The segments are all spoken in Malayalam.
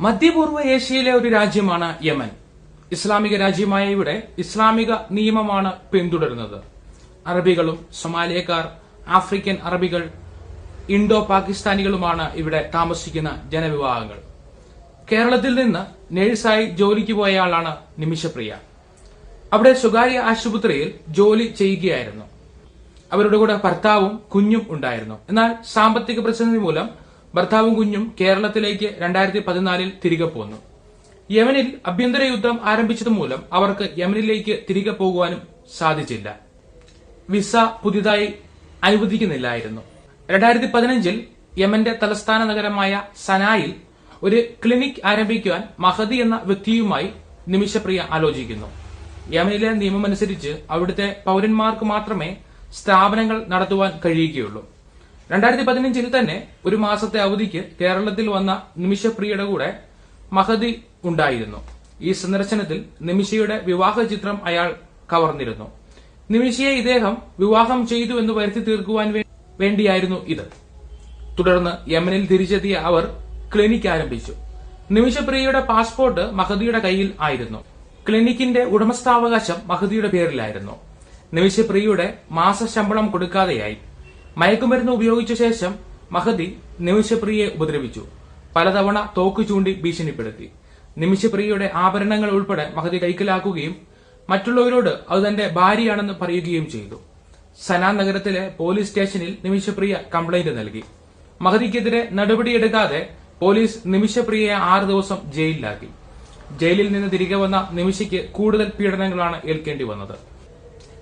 മധ്യപൂർവ ഏഷ്യയിലെ ഒരു രാജ്യമാണ് യമൻ. ഇസ്ലാമിക രാജ്യമായ ഇവിടെ ഇസ്ലാമിക നിയമമാണ് പിന്തുടരുന്നത്. അറബികളും സൊമാലിയക്കാർ ആഫ്രിക്കൻ അറബികൾ ഇൻഡോ പാകിസ്ഥാനികളുമാണ് ഇവിടെ താമസിക്കുന്ന ജനവിഭാഗങ്ങൾ. കേരളത്തിൽ നിന്ന് നേഴ്സായി ജോലിക്ക് പോയ ആളാണ് നിമിഷപ്രിയ. അവിടെ സ്വകാര്യ ആശുപത്രിയിൽ ജോലി ചെയ്യുകയായിരുന്നു. അവരുടെ കൂടെ ഭർത്താവും കുഞ്ഞും ഉണ്ടായിരുന്നു. എന്നാൽ സാമ്പത്തിക പ്രതിസന്ധി മൂലം ഭർത്താവും കുഞ്ഞും കേരളത്തിലേക്ക് രണ്ടായിരത്തി പതിനാലിൽ തിരികെ പോന്നു. യമനിൽ ആഭ്യന്തര യുദ്ധം ആരംഭിച്ചത് മൂലം അവർക്ക് യമനിലേക്ക് തിരികെ പോകുവാനും സാധിച്ചില്ല. വിസ പുതിയതായി അനുവദിക്കുന്നില്ലായിരുന്നു. രണ്ടായിരത്തി പതിനഞ്ചിൽ യമന്റെ തലസ്ഥാന നഗരമായ സനായിൽ ഒരു ക്ലിനിക് ആരംഭിക്കുവാൻ മഹദി എന്ന വ്യക്തിയുമായി നിമിഷപ്രിയ ആലോചിക്കുന്നു. യമനിലെ നിയമമനുസരിച്ച് അവിടുത്തെ പൗരന്മാർക്ക് മാത്രമേ സ്ഥാപനങ്ങൾ നടത്തുവാൻ കഴിയുകയുള്ളൂ. രണ്ടായിരത്തി പതിനഞ്ചിൽ തന്നെ ഒരു മാസത്തെ അവധിക്ക് കേരളത്തിൽ വന്ന നിമിഷപ്രിയയുടെ കൂടെ മഹതി ഉണ്ടായിരുന്നു. ഈ സന്ദർശനത്തിൽ നിമിഷയുടെ വിവാഹ ചിത്രം അയാൾ കവർന്നിരുന്നു. നിമിഷയെ ഇദ്ദേഹം വിവാഹം ചെയ്തു എന്ന് വരുത്തി തീർക്കുവാൻ വേണ്ടിയായിരുന്നു ഇത്. തുടർന്ന് യമനിൽ തിരിച്ചെത്തിയ അവർ ക്ലിനിക് ആരംഭിച്ചു. നിമിഷപ്രിയയുടെ പാസ്പോർട്ട് മഹദിയുടെ കയ്യിൽ ആയിരുന്നു. ക്ലിനിക്കിന്റെ ഉടമസ്ഥാവകാശം മഹദിയുടെ പേരിലായിരുന്നു. നിമിഷപ്രിയയുടെ മാസശമ്പളം കൊടുക്കാതെയായി. മയക്കുമരുന്ന് ഉപയോഗിച്ച ശേഷം മഹദി നിമിഷപ്രിയയെ ഉപദ്രവിച്ചു. പലതവണ തോക്ക് ചൂണ്ടി ഭീഷണിപ്പെടുത്തി. നിമിഷപ്രിയയുടെ ആഭരണങ്ങൾ ഉൾപ്പെടെ മഹദി കൈക്കലാക്കുകയും മറ്റുള്ളവരോട് അത് തന്റെ ഭാര്യയാണെന്ന് പറയുകയും ചെയ്തു. സനാ നഗരത്തിലെ പോലീസ് സ്റ്റേഷനിൽ നിമിഷപ്രിയ കംപ്ലൈന്റ് നൽകി. മഹദിക്കെതിരെ നടപടിയെടുക്കാതെ പോലീസ് നിമിഷപ്രിയയെ ആറ് ദിവസം ജയിലിലാക്കി. ജയിലിൽ നിന്ന് തിരികെ വന്ന നിമിഷയ്ക്ക് കൂടുതൽ പീഡനങ്ങളാണ് ഏൽക്കേണ്ടി വന്നത്.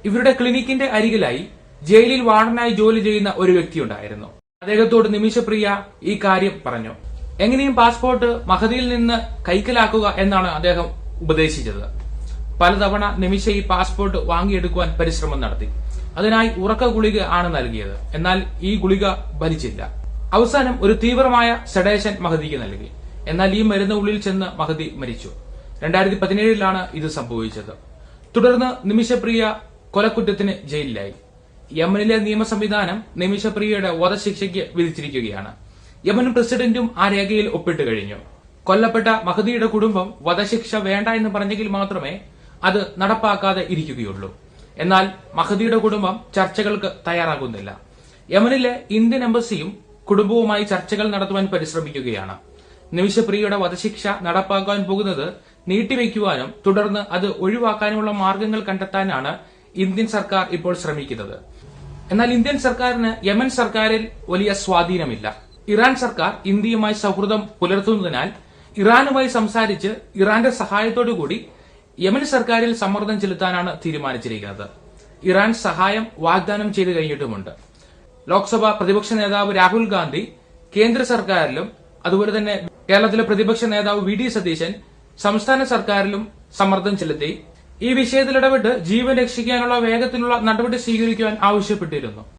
ഇവരുടെ ക്ലിനിക്കിന്റെ അരികിലായി ജയിലിൽ വാർഡനായി ജോലി ചെയ്യുന്ന ഒരു വ്യക്തിയുണ്ടായിരുന്നു. അദ്ദേഹത്തോട് നിമിഷപ്രിയ ഈ കാര്യം പറഞ്ഞു. എങ്ങനെയും പാസ്പോർട്ട് മഹദിയിൽ നിന്ന് കൈക്കലാക്കുക എന്നാണ് അദ്ദേഹം ഉപദേശിച്ചത്. പലതവണ നിമിഷ ഈ പാസ്പോർട്ട് വാങ്ങിയെടുക്കുവാൻ പരിശ്രമം നടത്തി. അതിനായി ഉറക്ക ഗുളിക ആണ് നൽകിയത്. എന്നാൽ ഈ ഗുളിക ഭരിച്ചില്ല. അവസാനം ഒരു തീവ്രമായ സെഡേഷൻ മഹദിക്ക് നൽകി. എന്നാൽ ഈ മരുന്ന് ഉള്ളിൽ ചെന്ന് മഹദി മരിച്ചു. രണ്ടായിരത്തി പതിനേഴിലാണ് ഇത് സംഭവിച്ചത്. തുടർന്ന് നിമിഷപ്രിയ കൊലക്കുറ്റത്തിന് ജയിലിലായി. യമനിലെ നിയമ സംവിധാനം നിമിഷപ്രിയയുടെ വധശിക്ഷയ്ക്ക് വിധിച്ചിരിക്കുകയാണ്. യമൻ പ്രസിഡന്റും ആ രേഖയിൽ ഒപ്പിട്ട് കഴിഞ്ഞു. കൊല്ലപ്പെട്ട മഹദിയുടെ കുടുംബം വധശിക്ഷ വേണ്ട എന്ന് പറഞ്ഞെങ്കിൽ മാത്രമേ അത് നടപ്പാക്കാതെ ഇരിക്കുകയുള്ളൂ. എന്നാൽ മഹദിയുടെ കുടുംബം ചർച്ചകൾക്ക് തയ്യാറാകുന്നില്ല. യമനിലെ ഇന്ത്യൻ എംബസിയും കുടുംബവുമായി ചർച്ചകൾ നടത്തുവാൻ പരിശ്രമിക്കുകയാണ്. നിമിഷപ്രിയയുടെ വധശിക്ഷ നടപ്പാക്കാൻ പോകുന്നത് നീട്ടിവെക്കുവാനും തുടർന്ന് അത് ഒഴിവാക്കാനുമുള്ള മാർഗങ്ങൾ കണ്ടെത്താനാണ് ഇന്ത്യൻ സർക്കാർ ഇപ്പോൾ ശ്രമിക്കുന്നത്. എന്നാൽ ഇന്ത്യൻ സർക്കാരിന് യമൻ സർക്കാരിൽ വലിയ സ്വാധീനമില്ല. ഇറാൻ സർക്കാർ ഇന്ത്യയുമായി സൗഹൃദം പുലർത്തുന്നതിനാൽ ഇറാനുമായി സംസാരിച്ച് ഇറാന്റെ സഹായത്തോടു കൂടി യമൻ സർക്കാരിൽ സമ്മർദ്ദം ചെലുത്താനാണ് തീരുമാനിച്ചിരിക്കുന്നത്. ഇറാൻ സഹായം വാഗ്ദാനം ചെയ്തു കഴിഞ്ഞിട്ടുമുണ്ട്. ലോക്സഭ പ്രതിപക്ഷ നേതാവ് രാഹുൽ ഗാന്ധി കേന്ദ്ര സർക്കാരിലും അതുപോലെ തന്നെ കേരളത്തിലെ പ്രതിപക്ഷ നേതാവ് വി ഡി സതീശൻ സംസ്ഥാന സർക്കാരിലും സമ്മർദ്ദം ചെലുത്തി ഈ വിഷയത്തിൽ ഇടപെട്ട് ജീവൻ രക്ഷിക്കാനുള്ള വേഗത്തിലുള്ള നടപടി സ്വീകരിക്കുവാൻ ആവശ്യപ്പെട്ടിരുന്നു